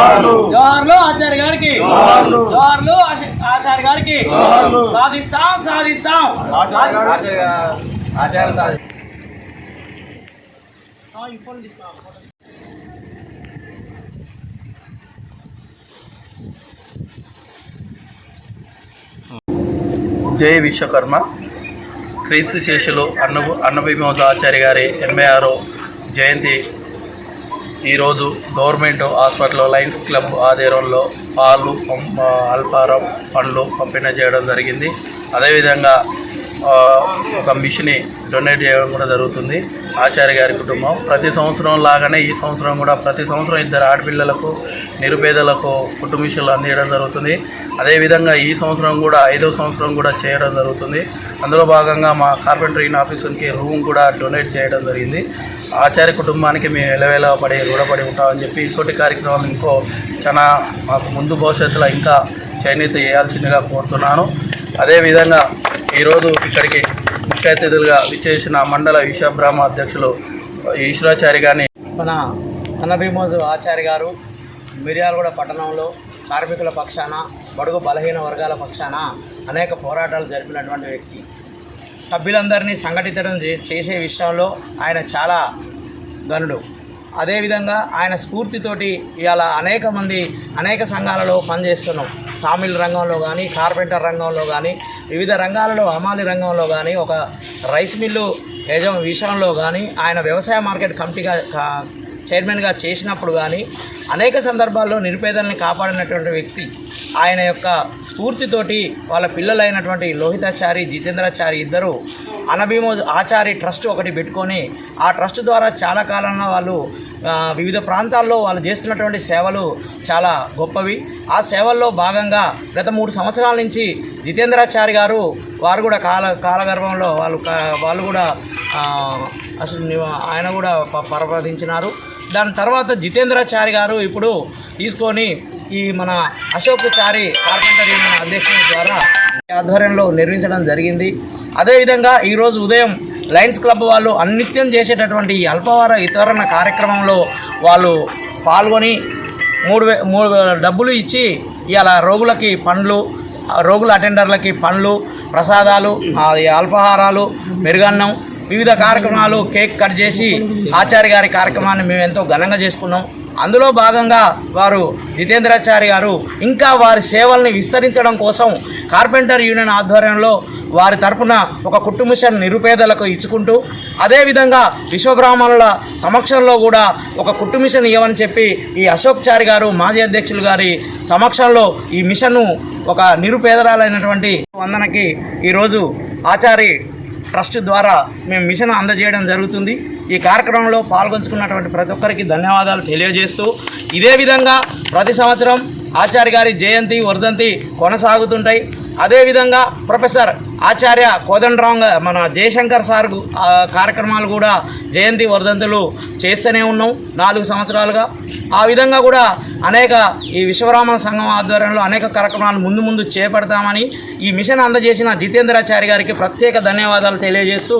జోహార్లు. ఆచార్య గారికి. జోహార్లు. ఆచార్య గారికి. సాధిస్తాం సాధిస్తాం. ఆ, ఈ ఫోన్ తీసుకో, ఆ ఫోటో. జై విశ్వకర్మ. క్రీస్తు శేషులు అన్న అన్నభీమోజ ఆచార్య గారి ఎనభై ఆరో జయంతి ఈరోజు గవర్నమెంట్ హాస్పిటల్ లయన్స్ క్లబ్ ఆధ్వర్యంలో పాలు అల్పారం పండ్లు పంపిణీ చేయడం జరిగింది. అదేవిధంగా ఒక మిషన్ని డొనేట్ చేయడం కూడా జరుగుతుంది. ఆచార్య గారి కుటుంబం. ప్రతి సంవత్సరం లాగానే ఈ సంవత్సరం కూడా ప్రతి సంవత్సరం ఇద్దరు ఆడపిల్లలకు నిరుపేదలకు కుటుంబ మిషన్లు అందించడం జరుగుతుంది. అదేవిధంగా ఈ సంవత్సరం కూడా ఐదో సంవత్సరం కూడా చేయడం జరుగుతుంది. అందులో భాగంగా మా కార్పెంటరింగ్ ఆఫీసుకి రూమ్ కూడా డొనేట్ చేయడం జరిగింది. ఆచార్య కుటుంబానికి మేము ఎలవేల పడి రుణపడి ఉంటామని చెప్పి ఇటువంటి కార్యక్రమాలు ఇంకో చాలా మాకు ముందు భవిష్యత్తులో ఇంకా చైనీత చేయాల్సిందిగా కోరుతున్నాను. అదేవిధంగా ఈరోజు ఇక్కడికి ముఖ్య అతిథులుగా విచ్చేసిన మండల విశ్వబ్రహ్మ అధ్యక్షులు ఈశ్వరాచారి గారిని. మన అన్నభీమోజు ఆచార్య గారు మిర్యాలగూడ పట్టణంలో కార్మికుల పక్షాన బడుగు బలహీన వర్గాల పక్షాన అనేక పోరాటాలు జరిపినటువంటి వ్యక్తి. సభ్యులందరినీ సంఘటితం చే- చేసే విషయంలో ఆయన చాలా గనుడు అదేవిధంగా ఆయన స్ఫూర్తితోటి ఇవాళ అనేక మంది అనేక సంఘాలలో పనిచేస్తున్నాం. సామిల్ రంగంలో కానీ కార్పెంటర్ రంగంలో కానీ వివిధ రంగాలలో హమాలి రంగంలో కానీ ఒక రైస్ మిల్లు యజమ విషయంలో కానీ ఆయన వ్యవసాయ మార్కెట్ కమిటీగా చైర్మన్గా చేసినప్పుడు కానీ అనేక సందర్భాల్లో నిరుపేదల్ని కాపాడినటువంటి వ్యక్తి ఆయన యొక్క స్ఫూర్తితోటి వాళ్ళ పిల్లలైనటువంటి లోహితాచారి జితేంద్రాచారి ఇద్దరు అనభీమో ఆచారి ట్రస్ట్ ఒకటి పెట్టుకొని ఆ ట్రస్ట్ ద్వారా చాలా కాలంగా వాళ్ళు వివిధ ప్రాంతాల్లో వాళ్ళు చేస్తున్నటువంటి సేవలు చాలా గొప్పవి. ఆ సేవల్లో భాగంగా గత మూడు సంవత్సరాల నుంచి జితేంద్రాచారి గారు వారు కూడా కాల కాలగర్భంలో వాళ్ళు వాళ్ళు కూడా అసలు ని- ఆయన కూడా పరపదించినారు. దాని తర్వాత జితేంద్రాచారి గారు ఇప్పుడు తీసుకొని ఈ మన అశోక్ చారి కార్పెంటర్ యూనియన్ అధ్యక్షుని ద్వారా ఈ ఆధ్వర్యంలో నిర్మించడం జరిగింది. అదేవిధంగా ఈరోజు ఉదయం లయన్స్ క్లబ్ వాళ్ళు అన్నిత్యం చేసేటటువంటి ఈ అల్పవార వితరణ కార్యక్రమంలో వాళ్ళు పాల్గొని మూడు వే మూడు డబ్బులు ఇచ్చి ఇవాళ రోగులకి పండ్లు రోగుల అటెండర్లకి పండ్లు ప్రసాదాలు అల్పాహారాలు మెరుగన్నం వివిధ కార్యక్రమాలు కేక్ కట్ చేసి ఆచార్య గారి కార్యక్రమాన్ని మేము ఎంతో ఘనంగా చేసుకున్నాం. అందులో భాగంగా వారు జితేంద్రాచారి గారు ఇంకా వారి సేవల్ని విస్తరించడం కోసం కార్పెంటర్ యూనియన్ ఆధ్వర్యంలో వారి తరపున ఒక కుటుంబిషన్ నిరుపేదలకు ఇచ్చుకుంటూ అదేవిధంగా విశ్వబ్రాహ్మణుల సమక్షంలో కూడా ఒక కుటుంబిషన్ ఇవ్వమని చెప్పి ఈ అశోక్ చారి గారు మాజీ అధ్యక్షులు గారి సమక్షంలో ఈ మిషన్ను ఒక నిరుపేదరాలైనటువంటి వందనకి ఈరోజు ఆచారి ట్రస్ట్ ద్వారా మేము మిషన్ అందజేయడం జరుగుతుంది. ఈ కార్యక్రమంలో పాల్గొంచుకున్నటువంటి ప్రతి ఒక్కరికి ధన్యవాదాలు తెలియజేస్తూ ఇదే విధంగా ప్రతి సంవత్సరం ఆచార్య గారి జయంతి వర్ధంతి కొనసాగుతుంటాయి. అదేవిధంగా ప్రొఫెసర్ ఆచార్య కోదండరాం మన జయశంకర్ సార్ కార్యక్రమాలు కూడా జయంతి వర్ధంతులు చేస్తూనే ఉన్నాం నాలుగు సంవత్సరాలుగా. ఆ విధంగా కూడా అనేక ఈ విశ్వరామ సంఘం ఆధ్వర్యంలో అనేక కార్యక్రమాలు ముందు ముందు చేపడతామని ఈ మిషన్ అందజేసిన జితేంద్రాచారి గారికి ప్రత్యేక ధన్యవాదాలు తెలియజేస్తూ